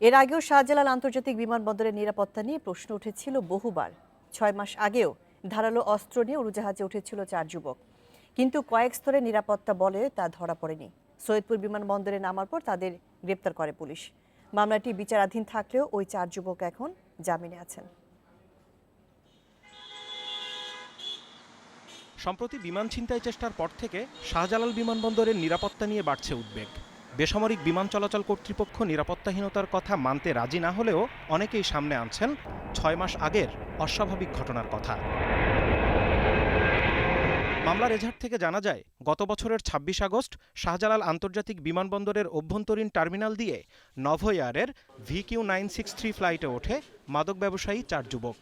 এর আগেও শাহজালাল আন্তর্জাতিক বিমানবন্দরের নিরাপত্তা নিয়ে প্রশ্ন উঠেছিল বহুবার। ছয় মাস আগেও ধারালো অস্ত্র নিয়ে উড়োজাহাজে উঠেছিল চার যুবক। কিন্তু কয়েক স্তরে নিরাপত্তা বলে তা ধরা পড়েনি। সৈয়দপুর বিমানবন্দরে নামার পর তাদের গ্রেপ্তার করে পুলিশ। মামলাটি বিচারাধীন থাকলেও ওই চার যুবক এখন জামিনে আছেন। সম্প্রতি বিমান ছিনতাই চেষ্টার পর থেকে শাহজালাল বিমানবন্দরের নিরাপত্তা নিয়ে বাড়ছে উদ্বেগ। বেসামরিক বিমান চলাচল কর্তৃপক্ষ নিরাপত্তাহীনতার কথা মানতে রাজি না হলেও অনেকেই সামনে আনছেন ছয় মাস আগের অস্বাভাবিক ঘটনার কথা। মামলার এজাহার থেকে জানা যায়, গত বছরের ২৬ আগস্ট শাহজালাল আন্তর্জাতিক বিমানবন্দরের অভ্যন্তরীণ টার্মিনাল দিয়ে নভোয়ারের V Q nine six three ফ্লাইটে ওঠে মাদক ব্যবসায়ী চার যুবক।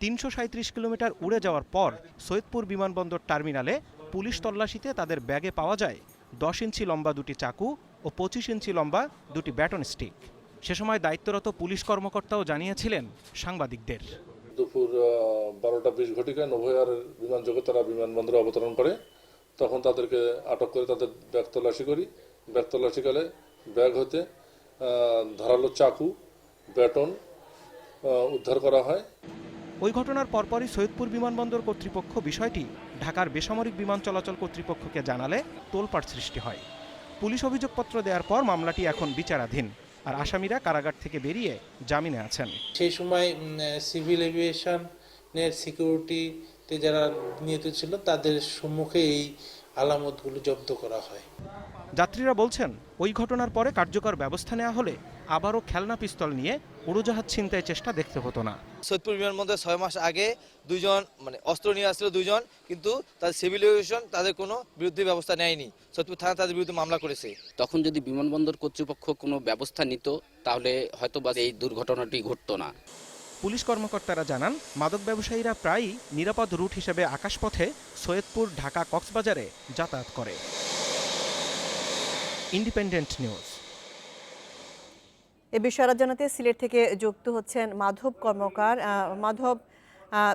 তিনশো কিলোমিটার উড়ে যাওয়ার পর সৈয়দপুর বিমানবন্দর টার্মিনালে পুলিশ তল্লাশিতে তাদের ব্যাগে পাওয়া যায় দশ ইঞ্চি লম্বা দুটি চাকু ও পঁচিশ ইঞ্চি লম্বা দুটি ব্যাটন স্টিক। সে সময় দায়িত্বরত পুলিশ কর্মকর্তাও জানিয়েছিলেন সাংবাদিকদের। দুপুর বারোটা বিশ ঘটিকায় নোভয়ার বিমান যোগে তারা বিমানবন্দরে অবতরণ করে। তখন তাদেরকে আটক করে তাদের ব্যাগ তল্লাশি করি। ব্যাগ তল্লাশিকালে ব্যাগ হতে ধারালো চাকু ব্যাটন উদ্ধার করা হয়। ওই ঘটনার পরপরই সৈয়দপুর বিমানবন্দর কর্তৃপক্ষ বিষয়টি ঢাকার বেসামরিক বিমান চলাচল কর্তৃপক্ষকে জানালে তোলপাড় সৃষ্টি হয়। পুলিশ অভিযোগপত্র দেওয়ার পর মামলাটি এখন বিচারাধীন। আর আসামিরা কারাগার থেকে বেরিয়ে জামিনে আছেন। সেই সময় সিভিল এভিয়েশনের সিকিউরিটিতে যারা নিহত ছিল, তাদের সম্মুখে এই আলামতগুলো জব্দ করা হয়। যাত্রীরা বলছেন ওই ঘটনার পরে কার্যকর ব্যবস্থা নেওয়া হলে আবারও খেলনা পিস্তল নিয়ে উড়োজাহাজ ছিনতাই চেষ্টা দেখতে হতো না। সৈয়দপুর বিমানবন্দরে ছয় মাস আগে দুইজন মানে অস্ত্র নিয়ে আসছিল দুজন কিন্তু তাদের সিভিল এভিয়েশন তাদের কোনো বিরুদ্ধে ব্যবস্থা নেয়নি। সৈয়দপুর থানা তাদের বিরুদ্ধে মামলা করেছে। তখন যদি বিমানবন্দর কর্তৃপক্ষ কোনো ব্যবস্থা নিত তাহলে হয়তো বা এই দুর্ঘটনাটি ঘটতো না। পুলিশ কর্মকর্তারা জানান মাদক ব্যবসায়ীরা প্রায়ই নিরাপদ রুট হিসেবে আকাশপথে সৈয়দপুর ঢাকা কক্সবাজারে যাতায়াত করে। ইন্ডিপেন্ডেন্ট নিউজ এ বিষয়ে আরও জানাতে সিলেট থেকে যুক্ত হচ্ছেন মাধব কর্মকার। মাধব আহ,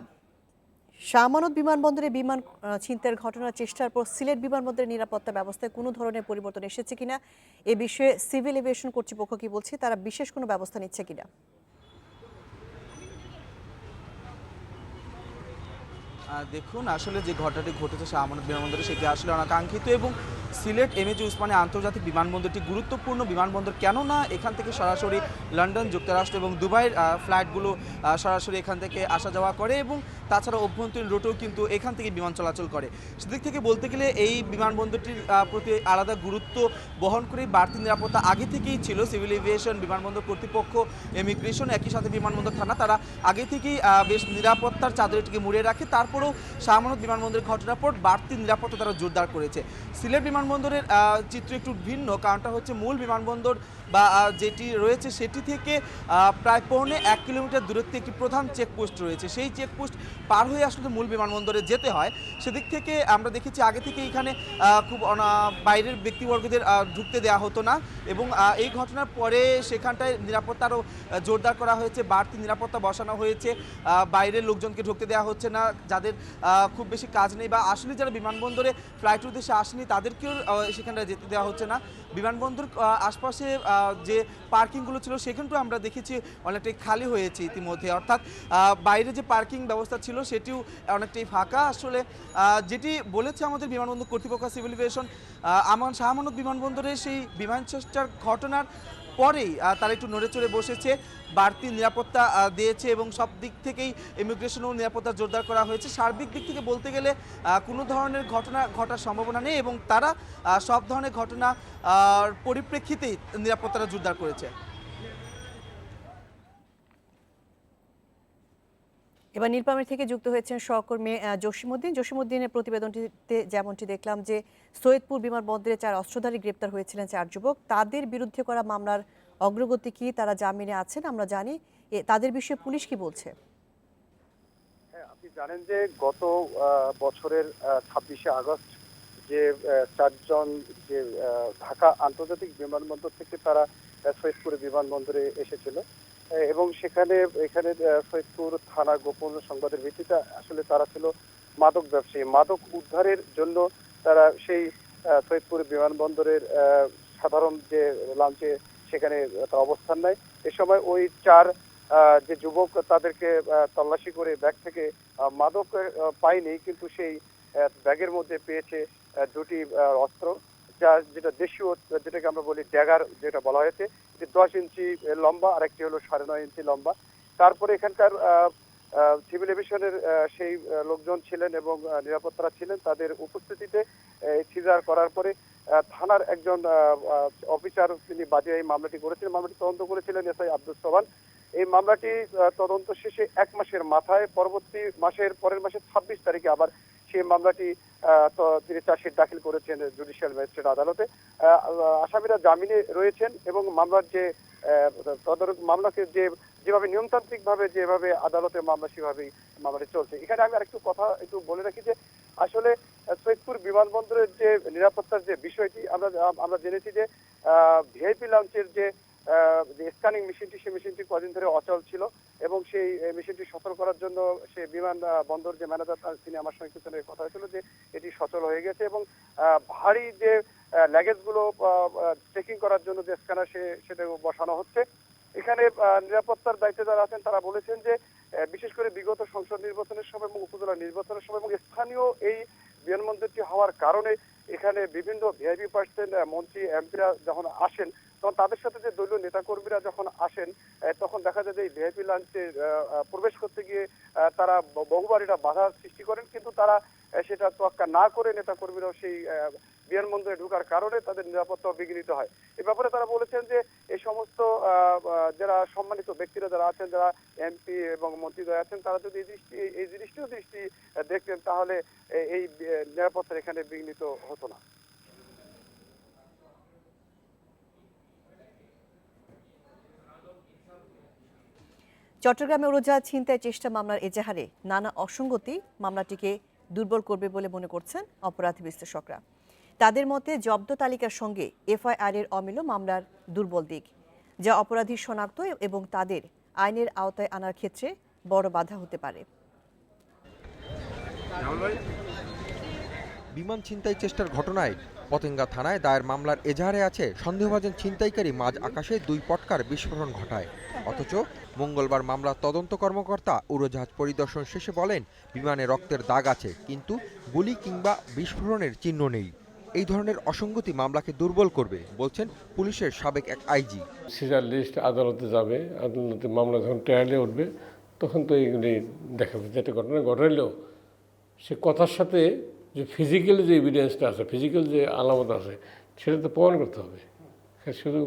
শাহমানত বিমানবন্দরে বিমান ছিনতাইয়ের ঘটনার চেষ্টার পর সিলেট বিমানবন্দরের নিরাপত্তা ব্যবস্থায় কোনো ধরনের পরিবর্তন এসেছে কিনা? এ বিষয়ে সিভিল এভিয়েশন কর্তৃপক্ষ কি বলছে? তারা বিশেষ কোনো ব্যবস্থা নিচ্ছে কিনা? দেখুন আসলে যে ঘটনাটি ঘটেছে শাহমানত বিমানবন্দরে সেটি আসলে অনাকাঙ্ক্ষিত এবং সিলেট, এমএজি উসমানী আন্তর্জাতিক বিমানবন্দরটি গুরুত্বপূর্ণ বিমানবন্দর। কেননা এখান থেকে সরাসরি লন্ডন, যুক্তরাষ্ট্র এবং দুবাইয়ের ফ্লাইটগুলো সরাসরি এখান থেকে আসা যাওয়া করে এবং তাছাড়া অভ্যন্তরীণ রুটেও কিন্তু এখান থেকে বিমান চলাচল করে। সেদিক থেকে বলতে গেলে এই বিমানবন্দরটির প্রতি আলাদা গুরুত্ব বহন করে বাড়তি নিরাপত্তা আগে থেকেই ছিল। সিভিল এভিয়েশন, বিমানবন্দর কর্তৃপক্ষ, ইমিগ্রেশন, একই সাথে বিমানবন্দর থানা, তারা আগে থেকেই বেশ নিরাপত্তার চাদর এটিকে মুড়ে রাখে। তারপরেও শাহমানত বিমানবন্দরের ঘটনার পর বাড়তি নিরাপত্তা তারা জোরদার করেছে। সিলেট বিমানবন্দরের চিত্র একটু ভিন্ন, কারণটা হচ্ছে মূল বিমানবন্দর বা যেটি রয়েছে সেটি থেকে প্রায় পৌনে এক কিলোমিটার দূরত্বে একটি প্রধান চেকপোস্ট রয়েছে। সেই চেকপোস্ট পার হয়ে আসলে মূল বিমানবন্দরে যেতে হয়। সেদিক থেকে আমরা দেখেছি আগে থেকে এখানে খুব বাইরের ব্যক্তিবর্গদের ঢুকতে দেওয়া হতো না এবং এই ঘটনার পরে সেখানটায় নিরাপত্তা আরও জোরদার করা হয়েছে, বাড়তি নিরাপত্তা বসানো হয়েছে। বাইরের লোকজনকে ঢুকতে দেওয়া হচ্ছে না, যাদের খুব বেশি কাজ নেই বা আসলে যারা বিমানবন্দরে ফ্লাইট উদ্দেশ্যে আসেনি, তাদেরকেও আহ, সেখানটা যেতে দেওয়া হচ্ছে না। বিমানবন্দর আশপাশে যে পার্কিংগুলো ছিল সেখানটাও আমরা দেখেছি অনেকটাই খালি হয়েছে ইতিমধ্যে। অর্থাৎ বাইরে যে পার্কিং ব্যবস্থা ছিল সেটিও অনেকটাই ফাঁকা। আসলে যেটি বলেছে আমাদের বিমানবন্দর কর্তৃপক্ষ সিভিল এভিয়েশন আমান শাহমানত বিমানবন্দরে সেই বিমান চেষ্টার ঘটনার পরেই তারা একটু নড়ে চড়ে বসেছে। বাড়তি নিরাপত্তা দিয়েছে এবং সব দিক থেকেই ইমিগ্রেশনও নিরাপত্তা জোরদার করা হয়েছে। সার্বিক দিক থেকে বলতে গেলে কোনো ধরনের ঘটনা ঘটার সম্ভাবনা নেই এবং তারা সব ধরনের ঘটনা পরিপ্রেক্ষিতেই নিরাপত্তাটা জোরদার করেছে। এবার নীলপামের থেকে যুক্ত হয়েছেন সহকর্মী আহ, জসিমউদ্দিন। জসিমউদ্দিনের প্রতিবেদনটিতে যেমনটি দেখলাম যে সৈয়দপুর বিমানবন্দরে চার অস্ত্রধারী গ্রেপ্তার হয়েছিলেন চার যুবক। তাদের বিরুদ্ধে করা মামলার অগ্রগতি কি তারা জামিনে আছেন আমরা জানি। তাদের বিষয়ে পুলিশ কি বলছে? হ্যাঁ, আপনি জানেন যে গত বছরের ছাব্বিশে আগস্ট যে চারজন যে ঢাকা আন্তর্জাতিক বিমানবন্দর থেকে তারা সৈয়দপুর বিমানবন্দরে এসেছিল। এবং সেখানে, এখানে সৈয়দপুর থানা গোপন সংবাদের ভিত্তিতে আসলে তারা ছিল মাদক ব্যবসায়ী। মাদক উদ্ধারের জন্য তারা সেই সৈয়দপুর বিমানবন্দরের সাধারণ যে লাঞ্চে সেখানে তার অবস্থান নেয়। এ সময় ওই চার যে যুবক তাদেরকে তল্লাশি করে ব্যাগ থেকে মাদক পায়নি, কিন্তু সেই ব্যাগের মধ্যে পেয়েছে দুটি অস্ত্র। যা যেটা দেশীয়, যেটাকে আমরা বলি ড্যাগার যেটা বলা হয়েছে, এটি দশ ইঞ্চি লম্বা আর একটি হলো সাড়ে নয় ইঞ্চি লম্বা। তারপরে এখানকার সিভিল এভিয়েশনের সেই লোকজন ছিলেন এবং নিরাপত্তারা ছিলেন। তাদের উপস্থিতিতে সিজার করার পরে থানার একজন অফিসার তিনি বাজে এই মামলাটি করেছিলেন। মামলাটি তদন্ত করেছিলেন এসআই আব্দুল সোবান এই মামলাটি তদন্ত শেষে এক মাসের মাথায়, পরবর্তী মাসের পরের মাসের ছাব্বিশ তারিখে আবার সেই মামলাটি তিনি চার্জশিট দাখিল করেছেন জুডিশিয়াল ম্যাজিস্ট্রেট আদালতে। আসামিরা জামিনে রয়েছেন এবং মামলার যে তদারক, মামলাকে যে, যেভাবে নিয়মতান্ত্রিক ভাবে যেভাবে আদালতে মামলা সেভাবেই মামলাটি চলছে। এখানে আমি আরেকটু কথা একটু বলে রাখি যে, আসলে সৈয়দপুর বিমানবন্দরের যে নিরাপত্তার যে বিষয়টি আমরা আমরা জেনেছি যে ভিআইপি লঞ্চের যে যে স্ক্যানিং মেশিনটি সেই মেশিনটি কদিন ধরে অচল ছিল এবং সেই মেশিনটি সচল করার জন্য সে বিমান বন্দর যে ম্যানেজার তিনি আমার সঙ্গে কিছু কথা হয়েছিল যে এটি সচল হয়ে গেছে এবং ভারী যে ল্যাগেজগুলো চেকিং করার জন্য যে স্ক্যানার সে সেটা বসানো হচ্ছে। এখানে নিরাপত্তার দায়িত্বে যারা আছেন, তারা বলেছেন যে বিশেষ করে বিগত সংসদ নির্বাচনের সময় এবং উপজেলা নির্বাচনের সময় এবং স্থানীয় এই বিমানবন্দরটি হওয়ার কারণে এখানে বিভিন্ন ভিআইপি পার্সন মন্ত্রী এমপিরা যখন আসেন তখন তাদের সাথে যে দলীয় নেতাকর্মীরা যখন আসেন তখন দেখা যায় যে ভিআইপি লাঞ্চে প্রবেশ করতে গিয়ে তারা বহুবার এটা বাধা সৃষ্টি করেন। কিন্তু তারা সেটা তোয়াক্কা না করে নেতাকর্মীরাও সেই বিমানবন্দরে ঢোকার কারণে তাদের নিরাপত্তা বিঘ্নিত হয়। এ ব্যাপারে তারা বলেছেন যে এই সমস্ত যারা সম্মানিত ব্যক্তিরা যারা আছেন, যারা এমপি এবং মন্ত্রীদ্বয় আছেন, তারা যদি এই দৃষ্টি, এই দৃষ্টিও দৃষ্টি দেখতেন, তাহলে এই নিরাপত্তা এখানে বিঘ্নিত হতো না। চট্টগ্রামে উড়োজাহাজ ছিনতাই চেষ্টা মামলার এজাহারে। নানা অসঙ্গতি মামলাটিকে দুর্বল করবে বলে মনে করছেন অপরাধ বিশ্লেষকরা। তাদের মতে জব্দ তালিকার সঙ্গে এফআইআর এর অমিল মামলার দুর্বল দিক, যা অপরাধী শনাক্ত এবং তাদের আইনের আওতায় আনার ক্ষেত্রে বড় বাধা হতে পারে। বিমান ছিনতাই চেষ্টার ঘটনায় পতেঙ্গা থানায় দায়ের মামলার এজাহারে আছে সন্দেহভাজন ছিনতাইকারী মাঝ আকাশে দুই পটকার বিস্ফোরণ ঘটায়। অথচ মঙ্গলবার মামলার তদন্ত কর্মকর্তা উড়োজাহাজ পরিদর্শন শেষে বলেন বিমানে রক্তের দাগ আছে কিন্তু গুলি কিংবা বিস্ফোরণের চিহ্ন নেই। এই ধরনের অসঙ্গতি মামলাকে দুর্বল করবে বলছেন পুলিশের সাবেক এক আইজি। সিজার লিস্ট আদালতে যাবে আদালতে মামলা যখন ট্রায়ালে উঠবে তখন তো এইগুলি দেখাবে যেটা ঘটনা ঘটাইলেও সে কথার সাথে যে ফিজিক্যাল যে এভিডেন্সটা আছে ফিজিক্যাল যে আলামত আছে সেটা তো প্রমাণ করতে হবে। হ্যাঁ, শুধু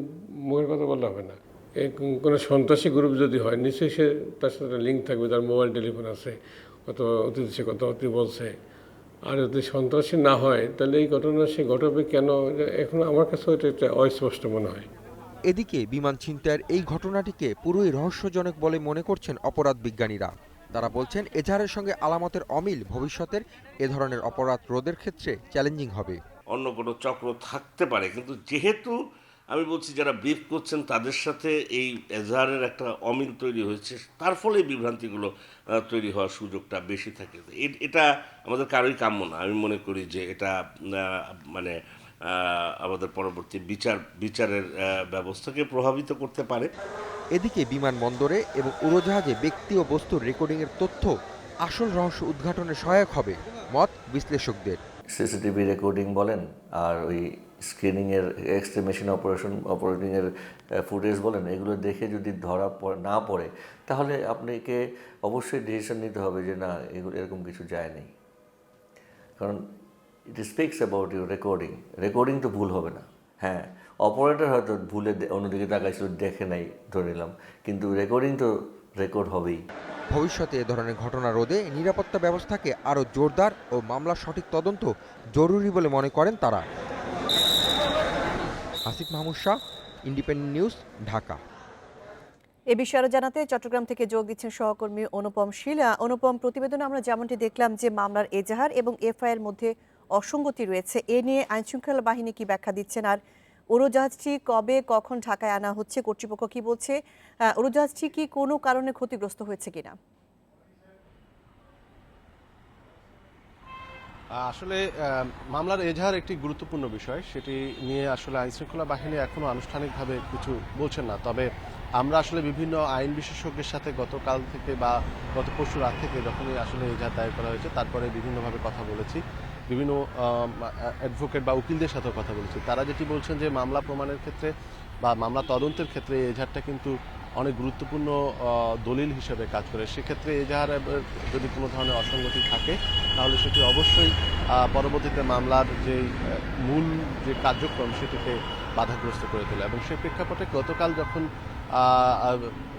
মুখের কথা বললে হবে না। কোন- কোনো সন্ত্রাসী গ্রুপ যদি হয় নিশ্চয়ই সে তার সাথে লিঙ্ক থাকবে তার মোবাইল টেলিফোন আছে কত অতীত সে কথাবার্তা বলছে। আর যদি সন্ত্রাসী না হয় তাহলে এই ঘটনা সে ঘটাবে কেন? এখন আমার কাছে এটা একটা অস্পষ্ট মনে হয়। এদিকে বিমান ছিনতাইয়ের এই ঘটনাটিকে পুরোই রহস্যজনক বলে মনে করছেন অপরাধ বিজ্ঞানীরা। তারা বলছেন এজাহারের সঙ্গে আলামতের অমিল ভবিষ্যতের এ ধরনের অপরাধ রোধের ক্ষেত্রে চ্যালেঞ্জিং হবে। অন্য কোনো চক্র থাকতে পারে কিন্তু যেহেতু আমি বলছি যারা ব্রিফ করছেন তাদের সাথে এই এজাহারের একটা অমিল তৈরি হয়েছে। তার ফলে বিভ্রান্তিগুলো তৈরি হওয়ার সুযোগটা বেশি থাকে। এটা আমাদের কারোই কাম্য না। আমি মনে করি যে এটা মানে আমাদের পরবর্তী বিচার বিচারের ব্যবস্থাকে প্রভাবিত করতে পারে। এদিকে বিমানবন্দরে এবং উড়োজাহাজে ব্যক্তি ও বস্তুর রেকর্ডিংয়ের তথ্য আসল রহস্য উদ্ঘাটনে সহায়ক হবে মত বিশ্লেষকদের। সিসিটিভি রেকর্ডিং বলেন আর ওই স্ক্রিনিংয়ের এক্সরে মেশিন অপারেশন অপারেটিংয়ের ফুটেজ বলেন, এগুলো দেখে যদি ধরা না পড়ে, তাহলে আপনাকে অবশ্যই ডিসিশন নিতে হবে যে না, এগুলো এরকম কিছু যায়নি। কারণ it speaks about your recording recording তো ভুল হবে না। হ্যাঁ অপারেটর হয়তো ভুলে অন্যদিকে তাকাইছিল, দেখে নাই, ধরে নিলাম। কিন্তু রেকর্ডিং তো রেকর্ড হবেই। ভবিষ্যতে এ ধরনের ঘটনা রোধে নিরাপত্তা ব্যবস্থাকে আরও জোরদার ও মামলার সঠিক তদন্ত জরুরি বলে মনে করেন তারা। Asif Mahmud Shah, independent news, Dhaka. এ বিষয়ে জানাতে চট্টগ্রাম থেকে যোগ দিচ্ছেন সহকর্মী অনুপম শিলা। অনুপম, প্রতিবেদনে আমরা যেমনটি দেখলাম যে মামলার এজাহার এবং এফআইআর মধ্যে অসঙ্গতি রয়েছে। এ নিয়ে আইনশৃঙ্খলা বাহিনী কি ব্যাখ্যা দিচ্ছেন আর উড়োজাহাজটি কবে, কখন ঢাকায় আনা হচ্ছে, কর্তৃপক্ষ কি বলছে? উড়োজাহাজটি কি কোনো কারণে ক্ষতিগ্রস্ত হয়েছে কিনা? আসলে মামলার এজাহার একটি গুরুত্বপূর্ণ বিষয়। সেটি নিয়ে আসলে আইন শৃঙ্খলা বাহিনী এখনও আনুষ্ঠানিকভাবে কিছু বলছেন না। তবে আমরা আসলে বিভিন্ন আইন বিশেষজ্ঞের সাথে গতকাল থেকে বা গত পরশু রাত থেকে যখনই আসলে এজাহার দায়ের করা হয়েছে, তারপরে বিভিন্নভাবে কথা বলেছি। বিভিন্ন অ্যাডভোকেট বা উকিলদের সাথেও কথা বলেছি। তারা যেটি বলছেন যে, মামলা প্রমাণের ক্ষেত্রে বা মামলা তদন্তের ক্ষেত্রে এজাহারটা কিন্তু অনেক গুরুত্বপূর্ণ দলিল হিসেবে কাজ করে। সেক্ষেত্রে এজাহার যদি কোনো ধরনের অসঙ্গতি থাকে, তাহলে সেটি অবশ্যই পরবর্তীতে মামলার যে মূল যে কার্যক্রম, সেটিকে বাধাগ্রস্ত করে তোলে। এবং সে প্রেক্ষাপটে গতকাল যখন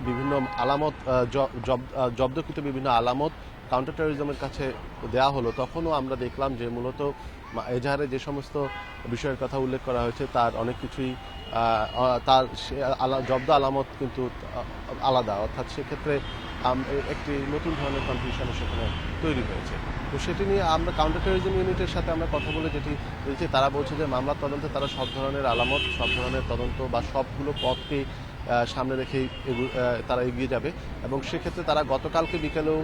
বিভিন্ন আলামত জব্দকৃত বিভিন্ন আলামত কাউন্টার টেরোরিজমের কাছে দেওয়া হলো। তখনও আমরা দেখলাম যে মূলত এজাহারে যে সমস্ত বিষয়ের কথা উল্লেখ করা হয়েছে তার অনেক কিছুই তার জব্দ আলামত কিন্তু আলাদা। অর্থাৎ সেক্ষেত্রে একটি নতুন ধরনের কনফিউশন সেখানে তৈরি হয়েছে। তো সেটি নিয়ে আমরা কাউন্টার টেরোরিজম ইউনিটের সাথে আমরা কথা বলে যেটি বলছি, তারা বলছে যে মামলার তদন্তে তারা সব ধরনের আলামত, সব ধরনের তদন্ত বা সবগুলো পথকেই সামনে রেখেই তারা এগিয়ে যাবে। এবং সেক্ষেত্রে তারা গতকালকে বিকেলেও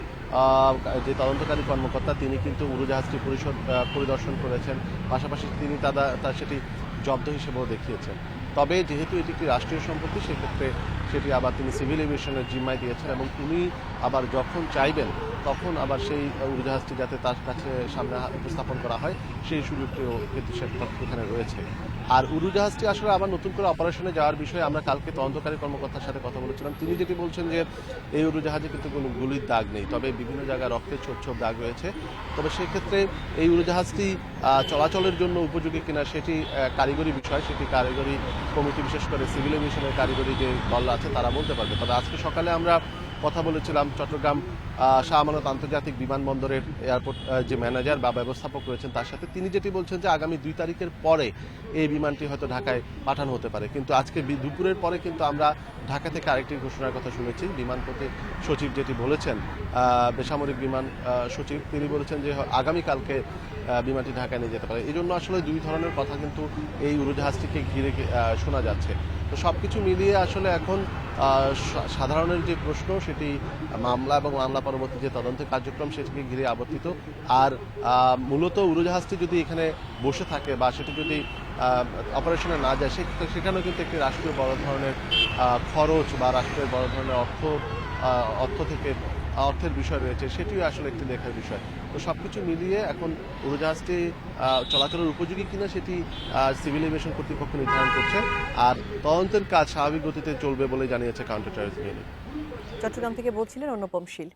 যে তদন্তকারী কর্মকর্তা, তিনি কিন্তু উড়োজাহাজটি পরিশোধ পরিদর্শন করেছেন। পাশাপাশি তিনি তারা তার সেটি জব্দ হিসেবেও দেখিয়েছেন। তবে যেহেতু এটি একটি রাষ্ট্রীয় সম্পত্তি, সেক্ষেত্রে সেটি আবার তিনি সিভিল এভিয়েশনের জিম্মায় দিয়েছেন এবং উনি আবার যখন চাইবেন তখন আবার সেই উড়োজাহাজটি যাতে তার কাছে সামনে উপস্থাপন করা হয়, সেই সুযোগটিও কিন্তু এখানে রয়েছে। আর উড়োজাহাজটি আসলে আবার নতুন করে অপারেশনে যাওয়ার বিষয়ে আমরা কালকে তদন্তকারী কর্মকর্তার সাথে কথা বলেছিলাম। তিনি যেটি বলছেন যে, এই উড়োজাহাজে কিন্তু কোনো গুলির দাগ নেই, তবে বিভিন্ন জায়গায় রক্তের ছোপ ছোপ দাগ রয়েছে। তবে সেক্ষেত্রে এই উড়োজাহাজটি চলাচলের জন্য উপযোগী কিনা সেটি কারিগরি বিষয়, সেটি কারিগরি কমিটি, বিশেষ করে সিভিল এভিয়েশনের কারিগরি যে দল আছে তারা বলতে পারবে। তবে আজকে সকালে আমরা কথা বলেছিলাম চট্টগ্রাম শাহ আমানত আন্তর্জাতিক বিমানবন্দরের এয়ারপোর্ট যে ম্যানেজার বা ব্যবস্থাপক রয়েছেন তার সাথে তিনি যেটি বলছেন যে আগামী দুই তারিখের পরে এই বিমানটি হয়তো ঢাকায় পাঠানো হতে পারে। কিন্তু আজকে দুপুরের পরে কিন্তু আমরা ঢাকা থেকে আরেকটি ঘোষণার কথা শুনেছি। বিমানপতি সচিব যেটি বলেছেন বেসামরিক বিমান সচিব, তিনি বলেছেন যে আগামীকালকে বিমানটি ঢাকায় নিয়ে যেতে পারে। এই জন্য আসলে দুই ধরনের কথা কিন্তু এই উড়োজাহাজটিকে ঘিরে শোনা যাচ্ছে। তো সব কিছু মিলিয়ে আসলে এখন সাধারণের যে প্রশ্ন সেটি মামলা এবং মামলা পরবর্তী যে তদন্তের কার্যক্রম সেটিকে ঘিরে আবর্তিত। আর মূলত উড়োজাহাজটি যদি এখানে বসে থাকে বা সেটি যদি অপারেশনে না যায় সেখানেও কিন্তু একটি রাষ্ট্রীয় বড় ধরনের খরচ বা রাষ্ট্রের বড় ধরনের অর্থ অর্থ থেকে, অর্থের বিষয় রয়েছে, সেটিও আসলে একটি দেখার বিষয়। তো সব কিছু মিলিয়ে এখন উড়োজাহাজটি চলাচলের উপযোগী কিনা সেটি সিভিল এভিয়েশন কর্তৃপক্ষ নির্ধারণ করছে। আর তদন্তের কাজ স্বাভাবিক গতিতে চলবে বলে জানিয়েছে কাউন্টার ইউনিট চট্টগ্রাম থেকে বলছিলেন অনুপম শীল।